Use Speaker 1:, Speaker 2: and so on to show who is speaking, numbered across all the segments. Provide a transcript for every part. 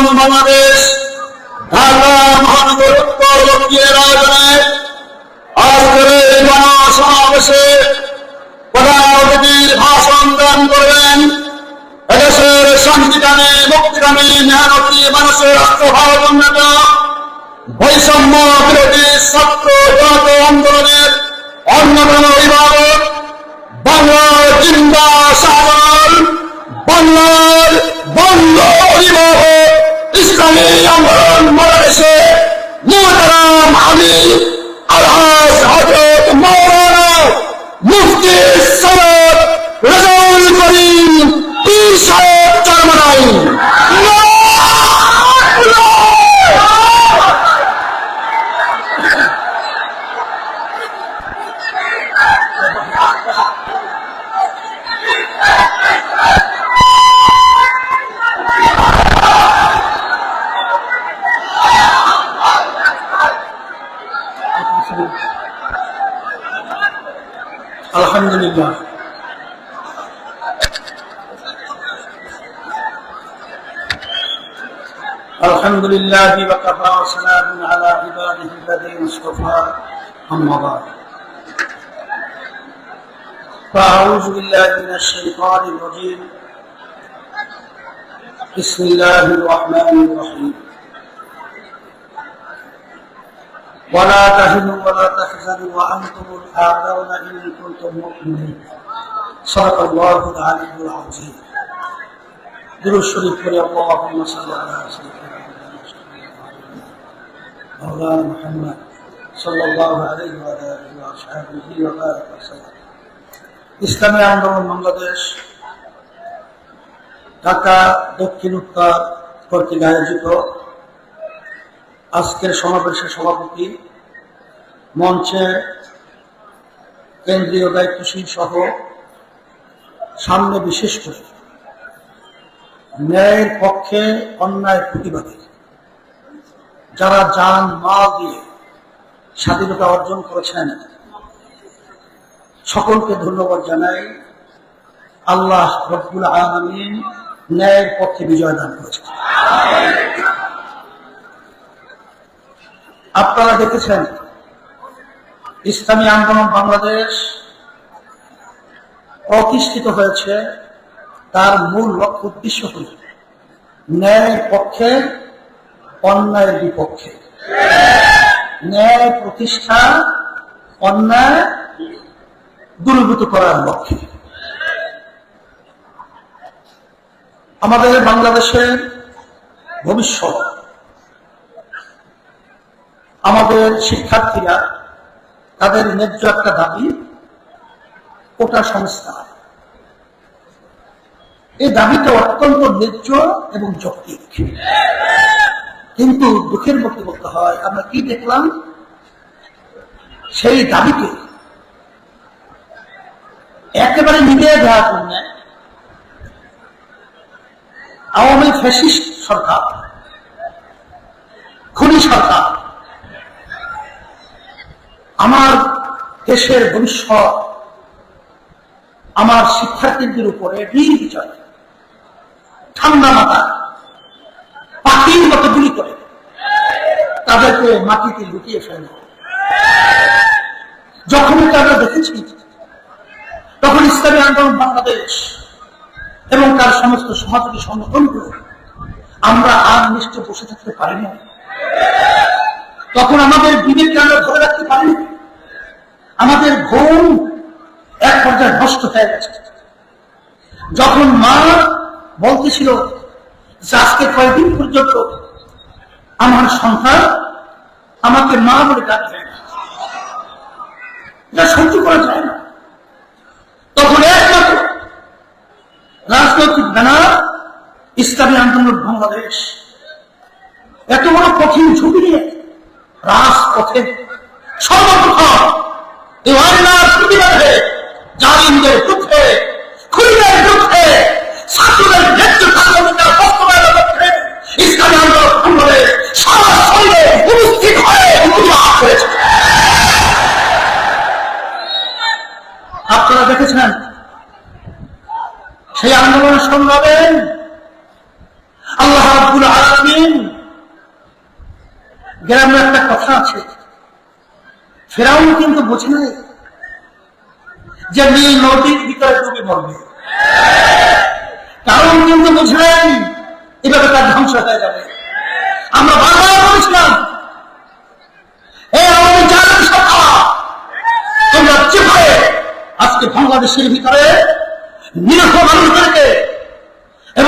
Speaker 1: আন্দোলন বাংলাদেশ, ঢাকা মহানগর উত্তর দক্ষিণের আয়োজনে আজকের এই গণসমাবেশে প্রধান অতিথির ভাষণ দান করবেন এদেশের শান্তিকামী মুক্তিকামী মেহনতি মানুষের রাষ্ট্রভাব উন্নত, বৈষম্য বিরোধী ছাত্র আন্দোলনের অন্যতম অভিভাবক الحمد لله. الحمد لله وكفى وسلام على عباده الذين اصطفى. أما بعد. فأعوذ بالله من الشيطان الرجيم. بسم الله الرحمن الرحيم. ولا تهنوا ولا تحزنوا وانتم الاعلون ان كنتم مؤمنين صدق الله العلي العظيم درود شريف قل اللهم صل على سيدنا مولانا محمد صلى الله عليه وعلى اله واصحابه وبارك وسلم ইসলামী আন্দোলন বাংলাদেশ ঢাকা দক্ষিণ উত্তর কর্তৃক আয়োজিত আজকের সমাবেশের সভাপতি মঞ্চে কেন্দ্রীয় দায়িত্বশীল সহ সামনে বিশেষ করে ন্যায়ের পক্ষে অন্যায় প্রতিবাদী যারা যান মাল দিয়ে স্বাধীনতা অর্জন করেছেন, সকলকে ধন্যবাদ জানাই। আল্লাহ রব্বুল আলমিন ন্যায়ের পক্ষে বিজয় দান করেছেন। আপনারা দেখেছেন ইসলামী আন্দোলন বাংলাদেশ প্রতিষ্ঠিত হয়েছে, তার মূল লক্ষ্য উদ্দেশ্য হল ন্যায়ের পক্ষে, অন্যায়ের বিপক্ষে। ন্যায় প্রতিষ্ঠা, অন্যায় দূরীভূত করার লক্ষ্যে। আমাদের বাংলাদেশের ভবিষ্যৎ আমাদের শিক্ষার্থীরা তাদের ন্যায্য একটা দাবি, কোটা সংস্কার এই দাবিটা অত্যন্ত ন্যায্য এবং যৌক্তিক। কিন্তু দুঃখের মধ্যে বলতে হয়, আমরা কি দেখলাম? সেই দাবিকে একেবারে মিলিয়ে দেওয়ার জন্য আওয়ামী ফ্যাসিস্ট সরকার, খুনি সরকার আমার দেশের ভবিষ্যৎ, আমার শিক্ষার্থীদের উপরে নির্বিচয় ঠান্ডা মাথা পাখির মতো গুলি করে তাদেরকে মাটিতে লুটিয়ে ফেলে। যখন তারা দেখেছি, তখন ইসলামী আন্দোলন বাংলাদেশ এবং তার সমস্ত সমাজকে সংগঠনগুলো আমরা আর নিশ্চয় বসে থাকতে পারি না তখন আমাদের বিবেককে আমরা ধরে রাখতে পারি আমাদের ঘুম এক পর্যায়ে নষ্ট হয়ে গেছে। যখন মা বলতেছিল যে আজকে কয়েকদিন পর্যন্ত আমার সন্তান আমাকে মা বলে ডাকবে? এটা সহ্য করা যায় না। তখন একমাত্র রাজনৈতিক ব্যানার ইসলামী আন্দোলন বাংলাদেশ। এত বড় কঠিন ঝুঁকি নিয়ে রাজপথে সর্বপ্রথম এই অন্যার প্রতিবাদে জালিমদের দুঃখে খুনিদের দুঃখে ছাত্রদের ন্যায্য স্বাধীনতার বাস্তবায়নের লক্ষ্যে ইসলামী আন্দোলন বাংলাদেশ সারা শরীরে উপস্থিত হয়ে প্রতিবাদ করেছে আপনারা দেখেছেন আন্দোলন সংগ্রামে আল্লাহ রাব্বুল আলামিন গ্রামে একটা কথা আছে। ফেরাউন কিন্তু বোঝে নাই যে নীল নদীর ভিতরে ডুবে মরবে। কারণ কিন্তু বোঝে নাই, এভাবে তার ধ্বংস হয়ে যাবে। আমরা বারবার বলেছিলাম এই আমাদের জানেন সভা তোমরা যেভাবে আজকে বাংলাদেশের ভিতরে নিরক্ষ মানুষদেরকে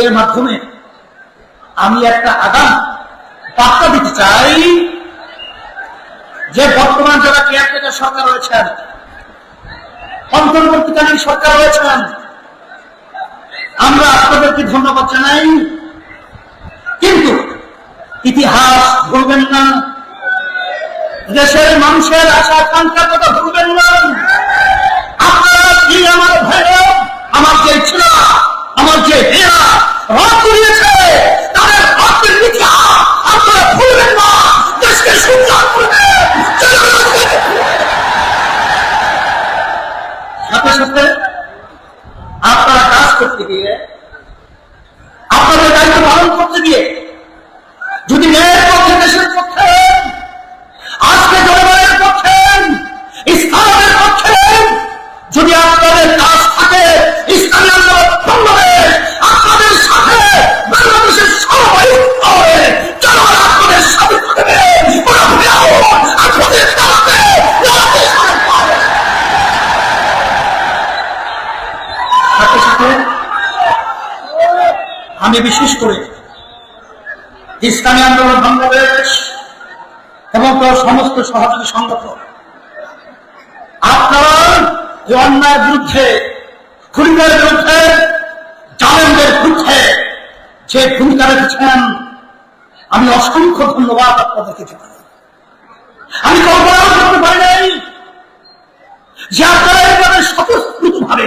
Speaker 1: এর মাধ্যমে আমি একটা আগাম বার্তা দিতে চাই যে বর্তমান যারা কেয়ারটেকার সরকার রয়েছেন, অন্তর্বর্তীকালীন সরকার রয়েছেন, আমরা আপনাদেরকে ধন্যবাদ জানাই। কিন্তু ইতিহাস ভুলবেন না, দেশের মানুষের আশা আকাঙ্ক্ষার কথা ভুলবেন না। আপনারা কি আমার ভাইরা আমার যে ছেলে আমার যে মেয়েরা রদ করিয়েছে তাদের রক্তের ইতিহাস আপনারা ভুলবেন না দেশকে সুন্দর করবেন জনগণকে সাথে সাথে আপনারা কাজ করতে গিয়ে আপনাদের দায়িত্ব পালন করতে গিয়ে যদি ন্যায়ের পক্ষে দেশের পক্ষে আজকে জনগণের পক্ষে ইসলামের পক্ষে যদি আপনাদের কাজ থাকে ইসলামী আন্দোলন বাংলাদেশ আপনাদের সাথে বাংলাদেশের সবাই হয়ে জনগণ আপনাদের সাথে থাকবে কোনো ভেদাও আপনাদের দাঁড়াতে দাঁড়াতে পারে সাথে আমি বিশেষ করে ইসলামী আন্দোলন, বাংলাদেশ এবং তার সমস্ত সহযোগী সংগঠন, আপনারা অন্যায়ের বিরুদ্ধে, খুনিদের বিরুদ্ধে, জালেমদের বিরুদ্ধে যে ভূমিকা রেখেছেন, আমি অসংখ্য ধন্যবাদ আপনাদেরকে জানাই আমি কল্পনা করতে পারি নাই যে আপনারা এইভাবে স্বতঃস্ফূর্ত ভাবে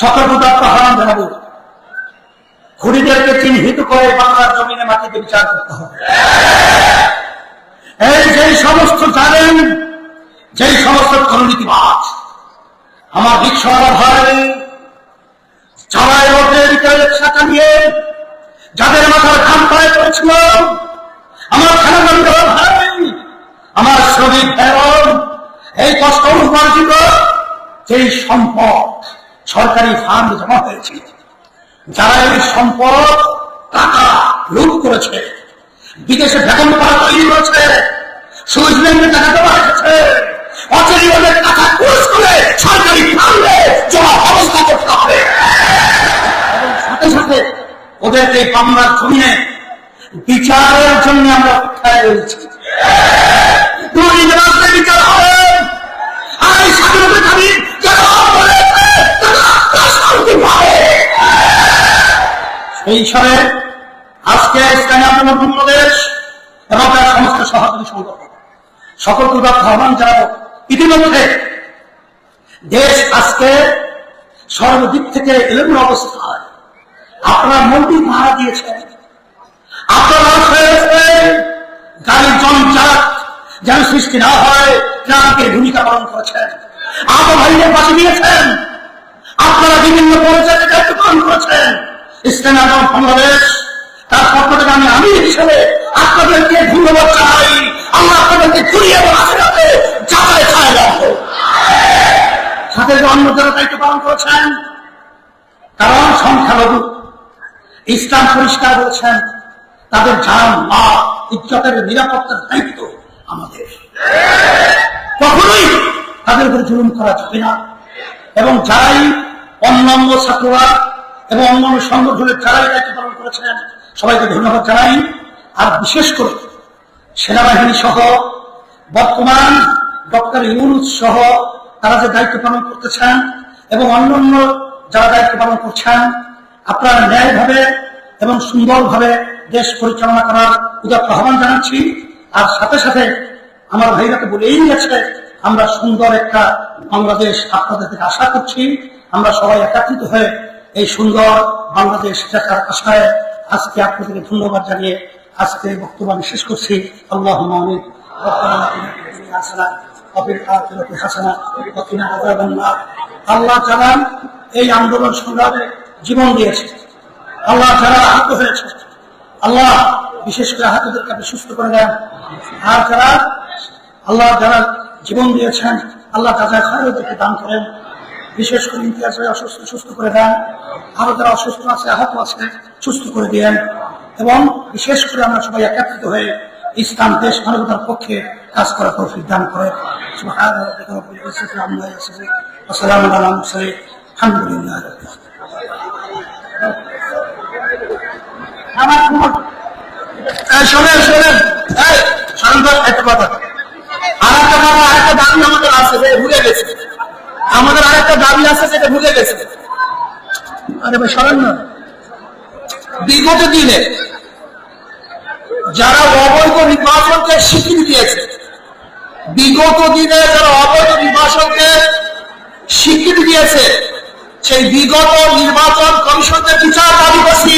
Speaker 1: সতর্কতা আহ্বান জানাব। খুনিদেরকে চিহ্নিত করে বাংলার জমিনে মাটিতে বিচার করতে হবে। এই যেই সমস্ত জানেন, যেই সমস্ত দুর্নীতিবাজ, আমার রিক্সাওয়ালা ভাই, চালায় ওঠে রিক্সা চালিয়ে যাদের মাথার খাম পায়ে পড়েছিল, আমার খেলাধুল ভাই, আমার শ্রমিক ভাইরন এই কষ্ট উপার্জিত যেই সম্পদ সরকারি ফান্ড জমা হয়েছিল যারা এই সম্পদ টাকা লুট করেছে, বিদেশে বেতন করা তৈরি করেছে সুইজারল্যান্ডে টাকা দেওয়া হয়েছে টাকা কোর্স করে সরকারি ফান্ডে জমা করতে হবে। সাথে সাথে ওদেরকে এই বাংলার বিচারের জন্য আমরা অপেক্ষায় রয়েছি দুর্নীতিবাজদের বিচার হবে আর এই স্বাধীনতা দাবি যারা বলেছে তারা শান্তি পাবে এই হিসাবে আজকে বাংলাদেশ এবং তার সমস্ত সহযোগী সংগঠন। সকলকে উদাত্ত আহ্বান জানাব, ইতিমধ্যে দেশ আজকে সর্বদিক থেকে এলোমেলো অবস্থায় আপনারা মন্ত্রী ভাড়া দিয়েছেন। আপনারা যেন সৃষ্টি না হয় ভূমিকা পালন করেছেন। আবু ভাইদের পাশে দিয়েছেন আপনারা বিভিন্ন পর্যায়ে দায়িত্ব পালন করেছেন। ইসলামী আমি আমি হিসেবে আপনাদেরকে ধন্যবাদ চাই আল্লাহ কারণ সংখ্যালঘু, ইসলাম পরিষ্কার বলেছেন, তাদের জান, মা, ইজ্জতের নিরাপত্তার দায়িত্ব আমাদের। কখনোই তাদের উপরে জুলুম করা যাবে না। এবং যারাই অন্যান্য ছাত্ররা এবং অন্যান্য সংগঠনের যারাই দায়িত্ব পালন করেছেন, সবাইকে ধন্যবাদ জানাই। আর বিশেষ করে সেনাবাহিনী সহ, বর্তমান ডক্টর ইউনুস সহ তারা যে দায়িত্ব পালন করতেছেন এবং অন্যান্য যারা দায়িত্ব পালন করছেন, আপনারা ন্যায়ভাবে এবং সুন্দরভাবে দেশ পরিচালনা করার উদাত্ত আহ্বান জানাচ্ছি। আর সাথে সাথে আমার ভাইরা তো বলেই গেছে, আমরা সুন্দর একটা বাংলাদেশ আপনাদের থেকে আশা করছি। আমরা সবাই একাত্রিত হয়ে এই সুন্দর বাংলাদেশ দেখার আশায় আজকে আপনাদেরকে ধন্যবাদ জানিয়ে আজকে বক্তব্য আমি শেষ করছি। আল্লাহ আল্লাহ যারা এই আন্দোলন সংগ্রামে জীবন দিয়েছে। আল্লাহ যারা আহত হয়েছে। আল্লাহ বিশেষ করে আহতদেরকে আপনি সুস্থ করে দেন। আর যারা আল্লাহ যারা জীবন দিয়েছেন, আল্লাহ তাদের দান করেন বিশেষ করে ইতিহাস অসুস্থ, সুস্থ করে দেন। আরও যারা অসুস্থ আছে, আহত আছে, সুস্থ করে দিয়েন এবং বিশেষ করে আমরা সবাই একত্রিত হয়ে ইসলাম, দেশ, মানবতার পক্ষে কাজ করার তৌফিক দান করে আলহামদুলিল্লাহি আমার শোনেন এই শান্ত একটা কথা। কথা, আরেকটা দাবি আমাদের আছে ভুলে গেছে। আমাদের আর একটা দাবি আছে সেটা ভুলে গেছে। আরে ভাই, সরান না। বিগত দিনে যারা অবৈধ নির্বাচনকে স্বীকৃতি দিয়েছে, বিগত দিনে যারা অবৈধ নির্বাচনকে স্বীকৃতি দিয়েছে, সেই বিগত নির্বাচন কমিশনকে বিচার দাবি করছি।